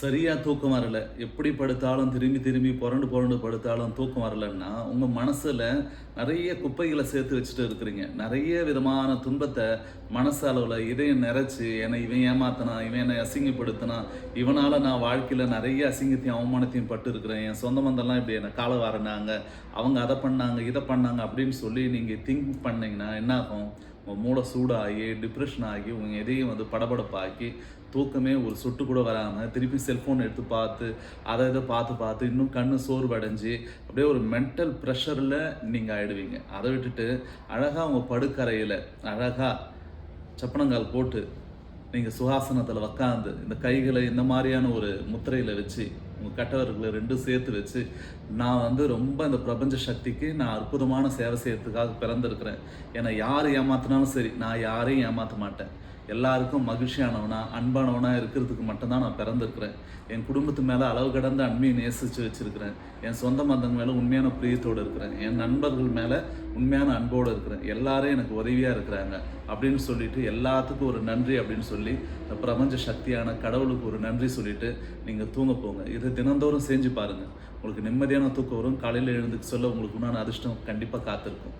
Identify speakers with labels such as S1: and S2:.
S1: சரியாக தூக்கம் வரல. எப்படி படுத்தாலும் திரும்பி திரும்பி புரண்டு புரண்டு படுத்தாலும் தூக்கம் வரலன்னா உங்கள் மனசில் நிறைய குப்பைகளை சேர்த்து வச்சுட்டு இருக்கிறீங்க. நிறைய விதமான துன்பத்தை மனசளவில் அளவில் நிறைச்சி என்னை இவன் ஏமாத்தினா இவன் என்னை அசிங்கப்படுத்தினா இவனால் நான் வாழ்க்கையில் நிறைய அசிங்கத்தையும் அவமானத்தையும் பட்டு இருக்கிறேன் என் சொந்த பந்தம்லாம் இப்படி என்னை காலை வரனாங்க. அவங்க அதை பண்ணாங்க இதை பண்ணாங்க அப்படின்னு சொல்லி நீங்கள் திங்க் பண்ணிங்கன்னா என்ன ஆகும் உங்கள் மூளை சூடாகி டிப்ரெஷன் ஆகி உங்கள் எதையும் வந்து படபடப்பாக்கி தூக்கமே ஒரு சொட்டு கூட வராமல் திருப்பி செல்ஃபோன் எடுத்து பார்த்து அதை இதை பார்த்து பார்த்து இன்னும் கண்ணு சோர்வடைஞ்சு அப்படியே ஒரு மென்டல் ப்ரெஷரில் நீங்கள் ஆயிடுவீங்க. அதை விட்டுட்டு அழகாக உங்கள் படுக்கரையில் அழகாக சப்பனங்கால் போட்டு நீங்கள் சுகாசனத்தில் உக்காந்து இந்த கைகளை இந்த மாதிரியான ஒரு முத்திரையில் வச்சு கட்டவர்களை ரெண்டும் சேர்த்து வச்சு நான் வந்து ரொம்ப இந்த பிரபஞ்ச சக்திக்கு நான் அற்புதமான சேவை செய்யறதுக்காக பிறந்திருக்கிறேன். என்னை யார் ஏமாத்தினாலும் சரி நான் யாரையும் ஏமாற்ற மாட்டேன். எல்லாருக்கும் மகிழ்ச்சியானவனா அன்பானவனா இருக்கிறதுக்கு மட்டும்தான் நான் பிறந்திருக்கிறேன். என் குடும்பத்து மேலே அளவு கடந்த அண்மையை நேசித்து வச்சுருக்கிறேன். என் சொந்த பந்தங்க மேலே உண்மையான பிரியத்தோடு இருக்கிறேன். என் நண்பர்கள் மேலே உண்மையான அன்போடு இருக்கிறேன். எல்லாரும் எனக்கு உதவியாக இருக்கிறாங்க அப்படின்னு சொல்லிட்டு எல்லாத்துக்கும் ஒரு நன்றி அப்படின்னு சொல்லி இந்த பிரபஞ்ச சக்தியான கடவுளுக்கு ஒரு நன்றி சொல்லிட்டு நீங்கள் தூங்க போங்க. இதை தினந்தோறும் செஞ்சு பாருங்கள் உங்களுக்கு நிம்மதியான தூக்கம் வரும். காலையில் எழுந்துக்கு சொல்ல உங்களுக்கு உண்டான அதிர்ஷ்டம் கண்டிப்பாக காத்திருக்கும்.